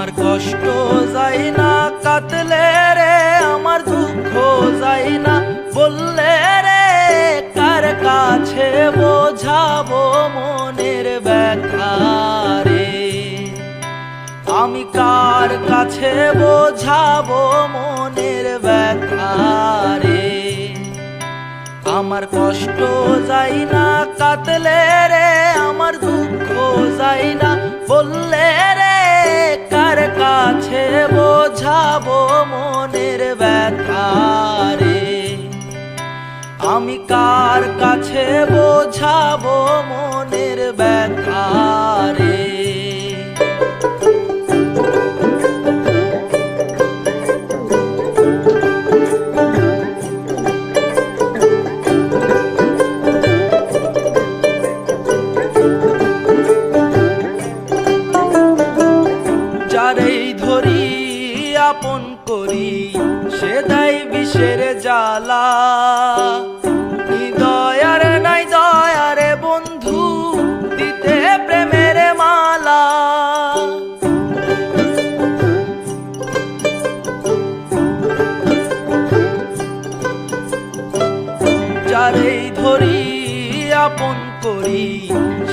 আমার কষ্ট যাই না কাতলে রে আমার দুঃখ যাই না। বললে রে, কার কাছে বোঝাবো মনের ব্যথারে আমি কার কাছে বোঝাবো মনের ব্যথারে আমার কষ্ট যাই না কাতলে রে আমার দুঃখ যাই না। বললে বোঝাবো মনের ব্যথারে আমি কার কাছে বোঝাবো আপন করি, সে দেয় বিষের জ্বালা। দয়ার, নাই দয়ারে বন্ধু, দিতে প্রেমের মালা। যারেই ধরি, আপন করি,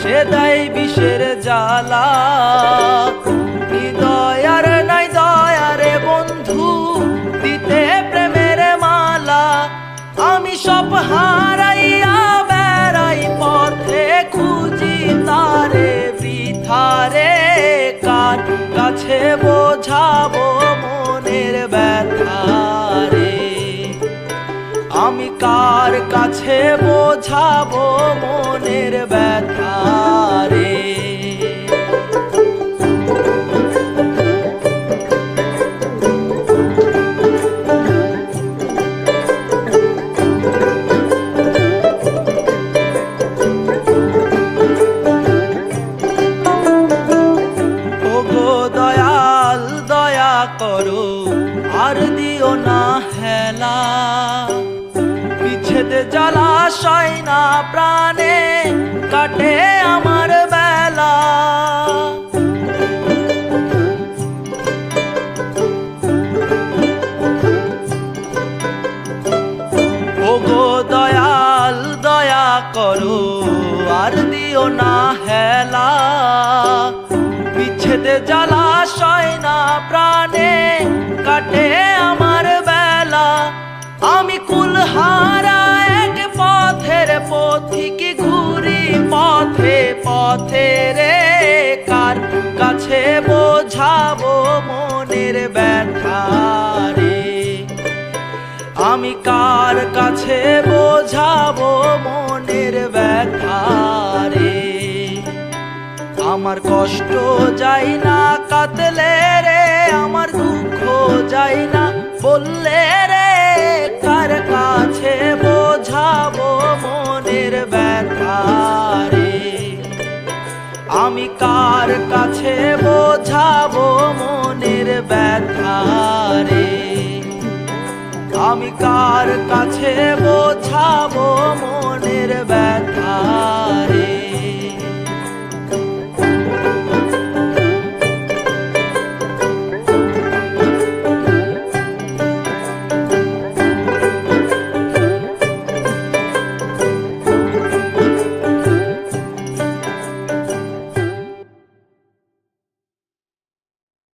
সে দেয় বিষের জ্বালা। দয়ারে হারাইয়া বেড়াই পথে খুঁজি তারে বৃথারে কার কাছে বোঝাবো মনের ব্যথা রে আমি কার কাছে বোঝাবো মনের ব্যথা জলাশয় না প্রাণে কাটে আমার বেলা। ওগো দয়াল, দয়া করো, আর দিও না হেলা। বিচ্ছেদ জলাশয় না প্রাণে কাটে আমার বেলা। আমি কুলহারা কাছে বোঝাবো মনের ব্যথা রে। আমি কার কাছে বোঝাবো মনের ব্যথা রে। আমার কষ্ট যাই না কাতলে রে, আমার দুঃখ যাই না বললে রে। কার কাছে বোঝাবো আমি কার কাছে বোঝাবো মনের ব্যথা রে? আমি কার কাছে বোঝাবো